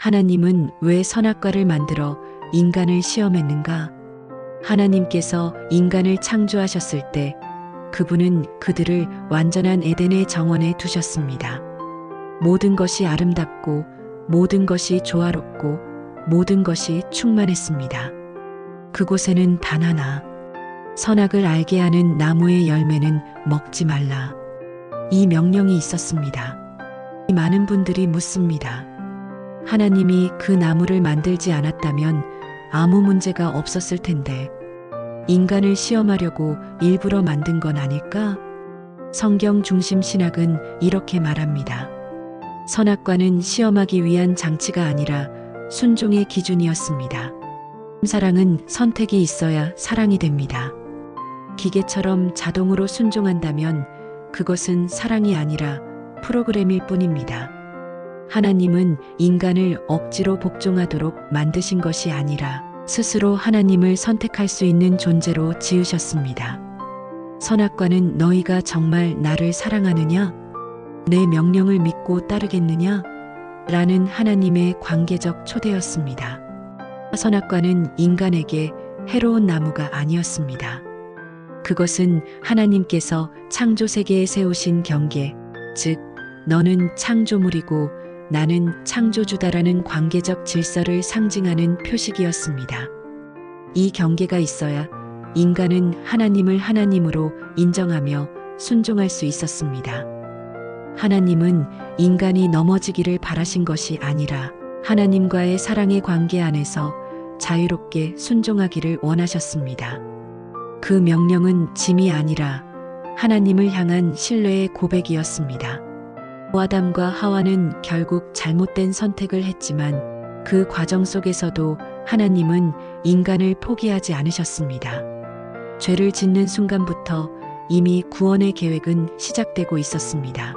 하나님은 왜 선악과를 만들어 인간을 시험했는가? 하나님께서 인간을 창조하셨을 때 그분은 그들을 완전한 에덴의 정원에 두셨습니다. 모든 것이 아름답고 모든 것이 조화롭고 모든 것이 충만했습니다. 그곳에는 단 하나 선악을 알게 하는 나무의 열매는 먹지 말라. 이 명령이 있었습니다. 많은 분들이 묻습니다. 하나님이 그 나무를 만들지 않았다면 아무 문제가 없었을 텐데 인간을 시험하려고 일부러 만든 건 아닐까? 성경 중심 신학은 이렇게 말합니다. 선악과는 시험하기 위한 장치가 아니라 순종의 기준이었습니다. 사랑은 선택이 있어야 사랑이 됩니다. 기계처럼 자동으로 순종한다면 그것은 사랑이 아니라 프로그램일 뿐입니다. 하나님은 인간을 억지로 복종하도록 만드신 것이 아니라 스스로 하나님을 선택할 수 있는 존재로 지으셨습니다. 선악과는 너희가 정말 나를 사랑하느냐? 내 명령을 믿고 따르겠느냐? 라는 하나님의 관계적 초대였습니다. 선악과는 인간에게 해로운 나무가 아니었습니다. 그것은 하나님께서 창조 세계에 세우신 경계, 즉, 너는 창조물이고 나는 창조주다라는 관계적 질서를 상징하는 표식이었습니다. 이 경계가 있어야 인간은 하나님을 하나님으로 인정하며 순종할 수 있었습니다. 하나님은 인간이 넘어지기를 바라신 것이 아니라 하나님과의 사랑의 관계 안에서 자유롭게 순종하기를 원하셨습니다. 그 명령은 짐이 아니라 하나님을 향한 신뢰의 고백이었습니다. 아담과 하와는 결국 잘못된 선택을 했지만 그 과정 속에서도 하나님은 인간을 포기하지 않으셨습니다. 죄를 짓는 순간부터 이미 구원의 계획은 시작되고 있었습니다.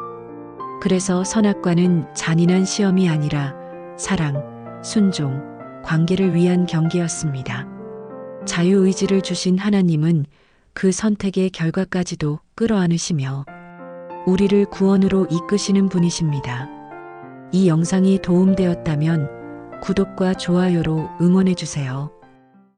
그래서 선악과는 잔인한 시험이 아니라 사랑, 순종, 관계를 위한 경계였습니다. 자유의지를 주신 하나님은 그 선택의 결과까지도 끌어안으시며 우리를 구원으로 이끄시는 분이십니다. 이 영상이 도움되었다면 구독과 좋아요로 응원해 주세요.